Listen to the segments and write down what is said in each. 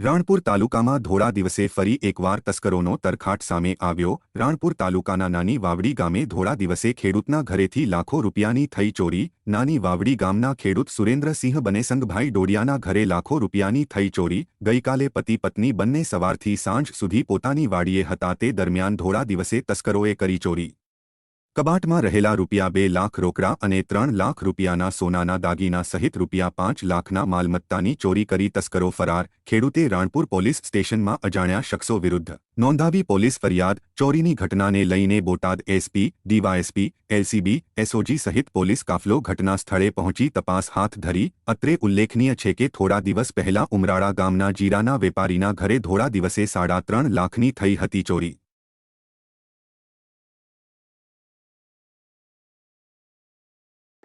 રાણપુર તાલુકામાં ધોળા દિવસે ફરી એકવાર તસ્કરોનો તરખાટ સામે આવ્યો. રાણપુર તાલુકાના નાની વાવડી ગામે ધોળા દિવસે ખેડૂતના ઘરેથી લાખો રૂપિયાની થઈ ચોરી. નાની વાવડી ગામના ખેડૂત સુરેન્દ્રસિંહ બનેસંગભાઈ ડોડિયાના ઘરે લાખો રૂપિયાની થઈ ચોરી. ગઈકાલે પતિ પત્ની બંને સવારથી સાંજ સુધી પોતાની વાડીએ હતા. તે દરમિયાન ધોળા દિવસે તસ્કરોએ કરી ચોરી. કબાટમાં રહેલા રૂપિયા બે લાખ રોકડા અને ત્રણ લાખ રૂપિયાના સોનાના દાગીના સહિત રૂપિયા પાંચ લાખના માલમત્તાની ચોરી કરી તસ્કરો ફરાર, ખેડૂતે રાણપુર પોલીસ સ્ટેશનમાં અજાણ્યા શખ્સો વિરુદ્ધ નોંધાવી પોલીસ ફરિયાદ, ચોરીની ઘટનાને લઈને Botad SP, DYSP, LCB, SOG સહિત પોલીસ કાફલો ઘટના સ્થળે પહોંચી તપાસ હાથ ધરી. અત્રે ઉલ્લેખનીય છે કે થોડા દિવસ પહેલા ઉમરાળા ગામના જીરાના વેપારીના ઘરે ધોળા દિવસે સાડા ત્રણ લાખની થઈ હતી ચોરી.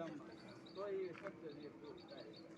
ગામમાં. તો એ શબ્દ જે પૂરું થાય.